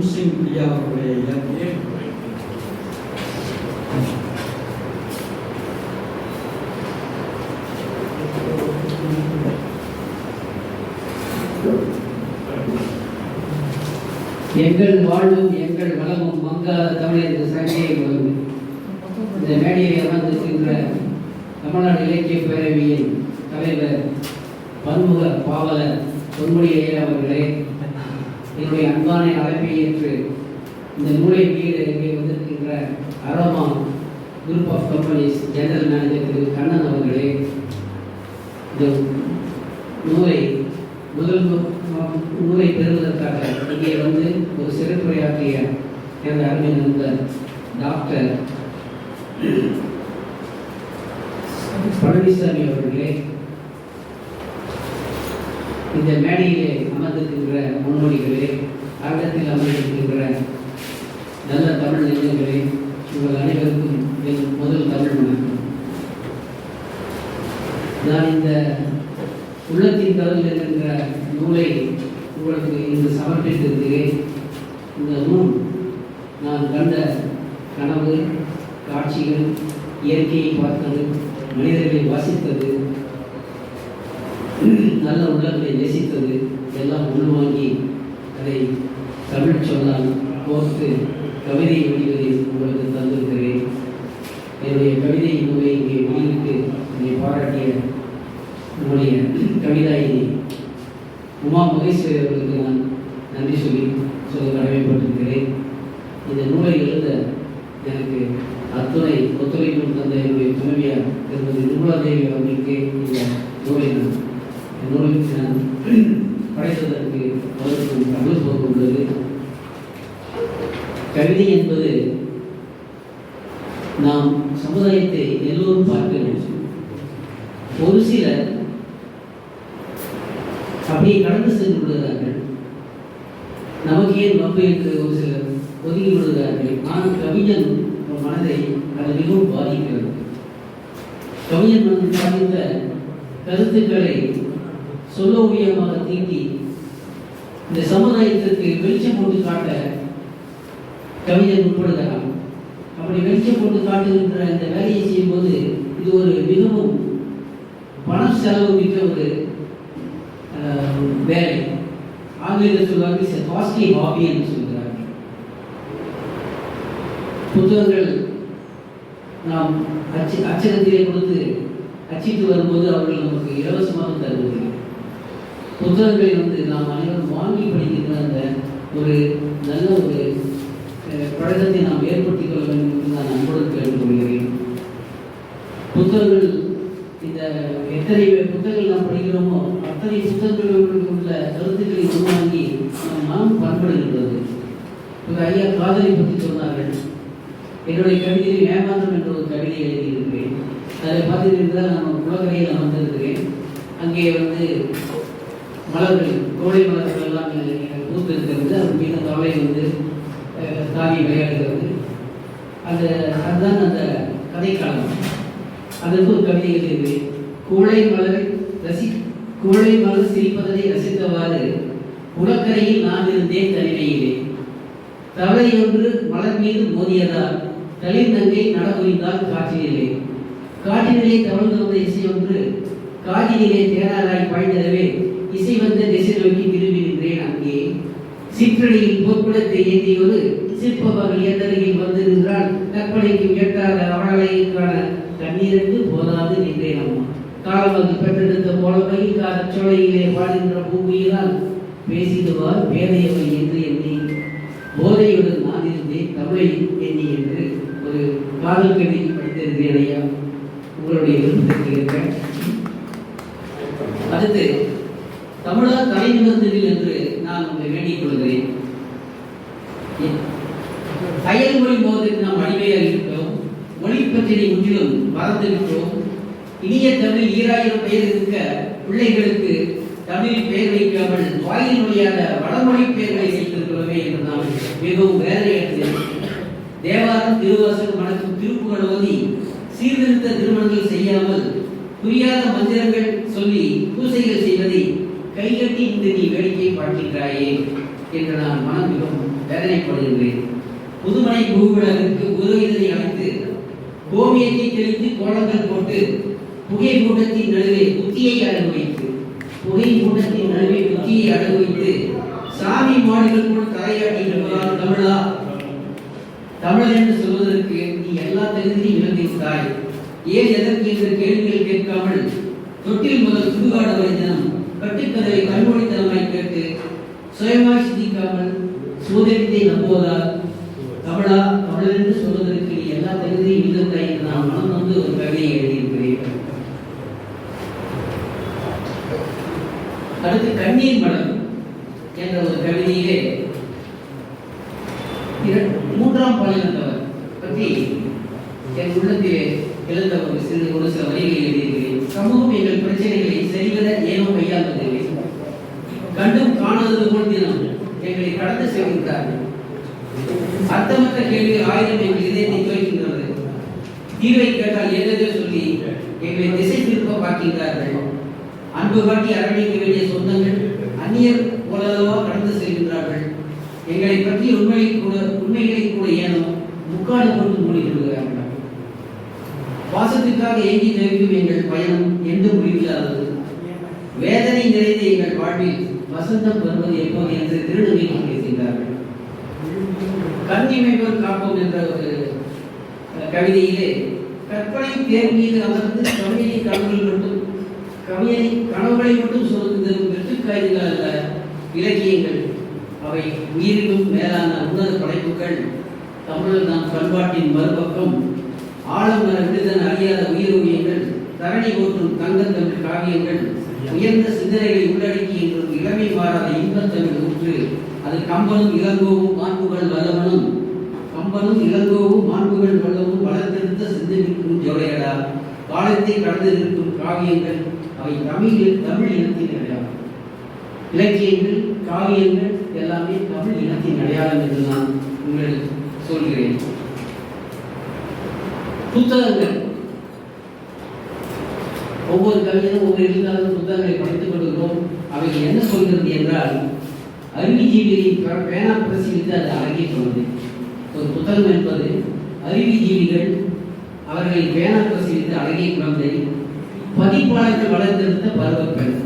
பொன்சிங் பிரியா அவருடைய இலக்கிய எங்கள் வாழ்வும் எங்கள் வளமும் மங்காத தமிழருக்கு சங்கே வரும். இந்த மேடையை அமர்ந்திருக்கின்ற தமிழ்நாடு இலக்கிய பேரவையின் தலைவர் பன்முக பாவலர் பொன்முடி ஐயா அவர்களே என்னுடைய அன்பான அழைப்பை ஏற்று இந்த நூலை வீடு இங்கே வந்திருக்கின்ற aroma group of companies general manager திரு கண்ணன் அவர்களே இந்த நூலை முதல் நூலை பெறுவதற்காக இங்கே வந்து ஒரு சிறப்புரையாற்றிய எனது அருமை நண்பர் டாக்டர் பழனிசாமி அவர்களே இந்த மேடையிலே அமர்ந்திருக்கின்ற முன்மொழிகளே அரங்கத்தில் அமர்ந்திருக்கின்ற நல்ல தமிழ் நெஞ்சங்களே உங்கள் அனைவருக்கும் என் முதல் தமிழ் வணக்கம். நான் இந்த உள்ளத்தின் தமிழ் இருக்கின்ற நூலை உங்களுக்கு இன்று சமர்ப்பித்திருக்கிறேன். இந்த நூல் நான் கண்ட கனவு காட்சிகள் இயற்கையை பார்த்தது மனிதர்களை வாசித்தது நல்ல உள்ளங்களை நேசித்தது எல்லாம் உள்வாங்கி அதை தமிழ் சொல்லால் கோர்த்து கவிதை எழுதுவதை உங்களுக்கு தந்திருக்கிறேன். என்னுடைய கவிதை நூலை இங்கே வெளியிட்டு என்னை பாராட்டிய உங்களுடைய கவிதாயினி உமா மகேஸ்வரி அவர்களுக்கு நான் நன்றி சொல்லி சொல்ல கடமைப்பட்டிருக்கிறேன் இந்த நூலை எழுத எனக்கு அத்துணை ஒத்துழைப்பு தந்த என்னுடைய துணைவியார் திருமதி நிர்மலாதேவி அவர்களுக்கு இந்த நூலை நான் இந்த நூலுக்கு நான் கவிதை என்பது நாம் சமுதாயத்தை எல்லோரும் பார்க்க வேண்டும். ஒரு சிலர் அப்படியே கடந்து சென்று விடுகிறார்கள். நமக்கு ஏன் வம்பு என்று ஒரு சிலர் ஒதுங்கி விடுகிறார்கள்? ஆனால் கவிஞன் மனதை அது மிகவும் பாதிக்கிறது. கவிஞன் வந்து பாதித்த கருத்துக்களை சொல்ல ஓவியமாக தீட்டி இந்த சமுதாயத்திற்கு வெளிச்சம் போட்டு காட்ட கவிதை உட்படுகிறான் அப்படி வெளிச்சம் போட்டு காட்டுகின்ற இந்த வேலையை செய்யும்போது இது ஒரு மிகவும் பண செலவு மிக்க ஒரு வேலை. ஆங்கிலத்தில் சொல்வாங்க இட்ஸ் காஸ்ட்லி ஹாபி என்று சொல்கிறார்கள். புத்தகங்கள் நாம் அச்சு அச்சகத்திலே கொடுத்து அச்சிட்டு வரும்போது அவர்கள் நமக்கு இலவசமாக தருவதில்லை. புத்தகங்களை வந்து நாம் அனைவரும் வாங்கி படிக்கின்ற அந்த ஒரு நல்ல ஒரு அஹ், பழக்கத்தை நாம் ஏற்படுத்திக் கொள்ள வேண்டும் என்று நான் அன்புடன் கேட்டுக்கொள்கிறேன் புத்தகங்கள் இந்த எத்தனை புத்தகங்கள் நாம் படிக்கிறோமோ அத்தனை புத்தகங்களில் உள்ள கருத்துக்களை உருவாக்கி நம் மனம் பண்படுகின்றது. ஒரு ஐயா காதலை பற்றி சொன்னார்கள். என்னுடைய கவிதையில் ஏமாந்தம் என்ற ஒரு கவிதை எழுதியிருக்கிறேன் அதை பார்த்துட்டு நான் குளக்கரையில் நான் வந்திருக்கிறேன் அங்கே வந்து மலர்கள் கோடை மலர்கள் எல்லாம் பூத்து இருக்கிறது அது மீது தவளை வந்து தாவி விளையாடுகிறது. அந்த அதுதான் அந்த கதைக்காலம் அதற்கு ஒரு கவிதை எழுதியிருக்கிறேன் கோழை மலர் ரசி கோழை மலர் சிரிப்பதை ரசித்தவாறு குளக்கரையில் நான் இருந்தேன் தனிமையிலே. தவளை ஒன்று மலர் மீது மோதியதால் தளிர் நங்கை நடபுரிந்தால் காற்றினிலே. காற்றினிலே தவழ்ந்து வந்த இசை ஒன்று காதினிலே தேனாராய் பாய்ந்ததவே இசை வந்த திசை நோக்கி திரும்பி நின்றேன் அங்கே சிற்றடியில் போர்க்குடத்தை ஏந்தியொரு சிற்பவர்கள் எந்தருகில் வந்து நின்றால் கற்பனைக்கு எட்டாத அவளை காண கண்ணீருக்கு போதாது நின்றேன் அம்மா. காலமது பெற்றெடுத்த போலவையில் கால சோலையிலே வாழ்கின்ற பூமியினால் பேசிடுவார் பேதையவை என்று எண்ணி போதையுடன் நான் இருந்தேன் தமிழை எண்ணி என்று ஒரு காதல் கவிதை படித்திருக்கிறேன் ஐயா. உங்களுடைய விருப்பத்திருக்கிறேன் அடுத்து தமிழர் தலை நிமிர்ந்ததில் என்று நான் உங்களை வேண்டிக் கொள்கிறேன். செயல்முறை போதற்கு நாம் அடிமையாக இருக்கிறோம். மொழி பற்றினை முற்றிலும் மறந்துவிட்டோம். இனிய தமிழ் ஈராயிரம் பெயர் இருக்க பிள்ளைகளுக்கு தமிழில் பெயர் வைக்காமல் வாயில் மொழியான வடமொழி பெயர்களை செய்திருக்கிறோமே என்று நாம் மிகவும் வேதனையடைந்தேன் தேவாரம் திருவாசகம் மணக்கும் திருப்புகள் ஓதி சீர்திருத்த திருமணங்கள் செய்யாமல் புரியாத மந்திரங்கள் சொல்லி பூசைகள் செய்வதை கைகட்டி இந்த நீ வேடிக்கை பார்க்கின்றாயே என்று நான் மனம் மிகவும் வேதனைப்படுகின்றேன். புதுமனை பூவிடருக்கு ஒரு அழைத்து கோமியத்தை தெளித்து கோலங்கள் போட்டு புகை மூட்டத்தின் நடுவே புத்தியை அடகு வைத்து புகை மூட்டத்தின் நடுவே புத்தியை அடகு வைத்து சாமி மாடுகள் கூட தமிழா? தமிழர் என்று சொல்வதற்கு நீ எல்லா தகுதியும் இழந்திருந்தாய். ஏன் எதற்கு என்ற கேள்விகள் கேட்காமல் தொட்டில் முதல் சுடுகாடு வரை தினம் கட்டுக்கதவை கண்மொழித்தனமாய் கேட்டு சுயமாய் சிந்திக்காமல் சோதரித்தை நம்புவதால் தமிழா தமிழர் என்று சொல்வதற்கு நீ எல்லா தகுதியும் இழந்தாய் என்று நான் மனம் வந்து ஒரு கவிதையை எழுதியிருக்கிறேன் அடுத்து கண்ணீர் மடம் என்ற ஒரு கவிதையிலே மூன்றாம் பாலினத்தவர் பற்றி என் உள்ளத்திலே எழுந்த ஒரு சிறு ஒரு சில வரிகளை எழுதியிருக்கிறேன். சமூகம் எங்கள் பிரச்சனைகளை சரிவர ஏனோ கையாள்வதில்லை கண்டும் காணாதது போல் தினம் எங்களை கடந்து செல்கின்றார்கள். அர்த்தமற்ற கேள்விகள் ஆயிரம் எங்கள் இதயத்தை துவைக்கின்றது. தீர்வை கேட்டால் ஏதேதோ சொல்லி எங்களை திசை திருப்ப பார்க்கின்றார்கள். அன்பு காட்டி அரவணைக்க வேண்டிய சொந்தங்கள் அந்நியர் போலவோ கடந்து செல்கின்றார்கள். எங்களை பற்றி உண்மையை கூட உண்மைகளை கூட ஏனோ முக்காடு கொண்டு மூடிக்கொள்கிறார்கள். பாசத்துக்காக ஏங்கி தவிக்கும் எங்கள் பயணம் எந்த முடிவில்லாதது. வேதனை நிறைந்த எங்கள் வாழ்வில் வசந்தம் வருவது எப்போது என்று திருநங்கை பேசுகிறார்கள் கண்ணிமைவர் காப்போம் என்ற ஒரு கவிதையிலே கற்பனை தேர் மீது அமர்ந்து கவிதையை கனவுகள் மட்டும் கவியை கனவுகளை மட்டும் சொல்லுகின்றது வெற்றுக்காய்கள் அல்ல இலக்கியங்கள். அவை உயிரிலும் மேலான உன்னத படைப்புகள். தமிழர் நம் பண்பாட்டின் மறுபக்கம். ஆழமர விடுதல் அறியாத உயிரோவியங்கள் தரணி போற்றும் தங்கத்தமிழ் காவியங்கள் உயர்ந்த சிந்தனைகளை உள்ளடக்கி என்றும் இளமை மாறாத இன்பத்தமிழ் ஊற்று. அது கம்பனும் இளங்கோவும் மாண்புகள் வல்லவனும். கம்பனும் இளங்கோவும் மாண்புகள் வல்லவும் வளர்த்தெடுத்த சிந்தனைக்கும் ஜோடையடா. காலத்தை கடந்து நிற்கும் காவியங்கள் அவை தமிழில் தமிழ் இனத்தின் அடையாளம். இலக்கியங்கள் காவியங்கள் எல்லாமே தமிழ் இனத்தின் அடையாளம் என்று நான் உங்களுக்கு சொல்கிறேன். புத்தகங்கள். ஒவ்வொரு கவிஞரும் ஒவ்வொரு எழுத்தாளரும் புத்தகங்களை படித்துக் கொள்கிறோம் அவை என்ன சொல்கிறது என்றால் அறிவுஜீவிகளின் பேனா பிரசிலித்து அது அழகிய சொன்னது ஒரு புத்தகம் என்பது அறிவுஜீவிகள் அவர்களின் பேனா பிரசிலித்து அழகிய குழந்தை. பதிப்பாளர்கள் வளர்ந்திருந்த பருவப்பெண்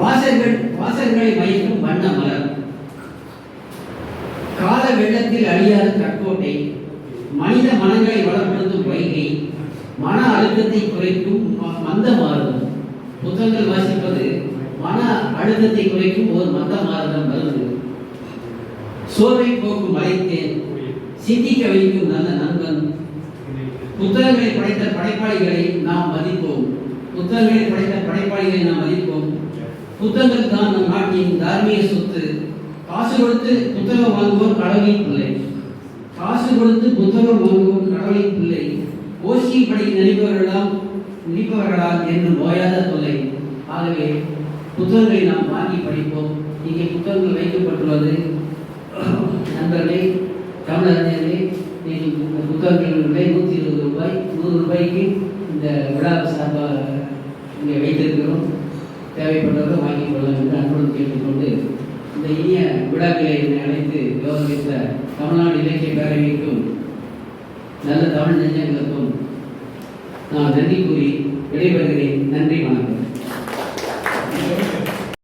வாசர்கள் வாசர்களை மயக்கும் வண்ண மலர். கால வெள்ளத்தில் அழியாத கற்கோட்டை மனித மனங்களை வளப்படுத்தும் வைகை. மன அழுத்தத்தை குறைக்கும் மந்த மாறுதல் புத்தகங்கள் வாசிப்பது மன அழுத்தத்தை குறைக்கும் ஒரு மந்த மாறுதல் மருந்து சோர்வை போக்கும் மலைத்தேன். சிந்திக்க வைக்கும் நல்ல நண்பன். புத்தகங்களை படைத்த படைப்பாளிகளை நாம் மதி புத்தகங்களை படைத்த படைப்பாளிகளை நாம் மதிப்போம். புத்தகங்கள் தான் நம் நாட்டின் தார்மீக சொத்து. காசு கொடுத்து புத்தகம் வாங்குவோர் கடவுளின் பிள்ளை. காசு கொடுத்து புத்தகம் வாங்குவோர் கடவுளின் பிள்ளை. ஓசி படி நினைப்பவர்களாம் நினைப்பவர்களால் என்று நோயாத தொல்லை. ஆகவே புத்தகங்களை நாம் வாங்கி படிப்போம். இங்கே புத்தகங்கள் வைக்கப்பட்டுள்ளது. நண்பர்களே தமிழறிஞர்களே நீங்கள் புத்தகங்கள் நூற்றி இருபது ரூபாய் நூறு ரூபாய்க்கு இந்த விழா சார்பாக இங்கே வைத்திருக்கிறோம். தேவைப்பட்டவர்கள் வாங்கிக் கொள்ளலாம் என்று அன்புடன் கேட்டுக்கொண்டு இந்த இனிய விழாக்களை என்னை அழைத்து கௌரவித்த தமிழ்நாடு இலக்கிய பேரவைக்கும் நல்ல தமிழ் நெஞ்சங்களுக்கும் நான் நன்றி கூறி விடைபெறுகிறேன். நன்றி வணக்கம்.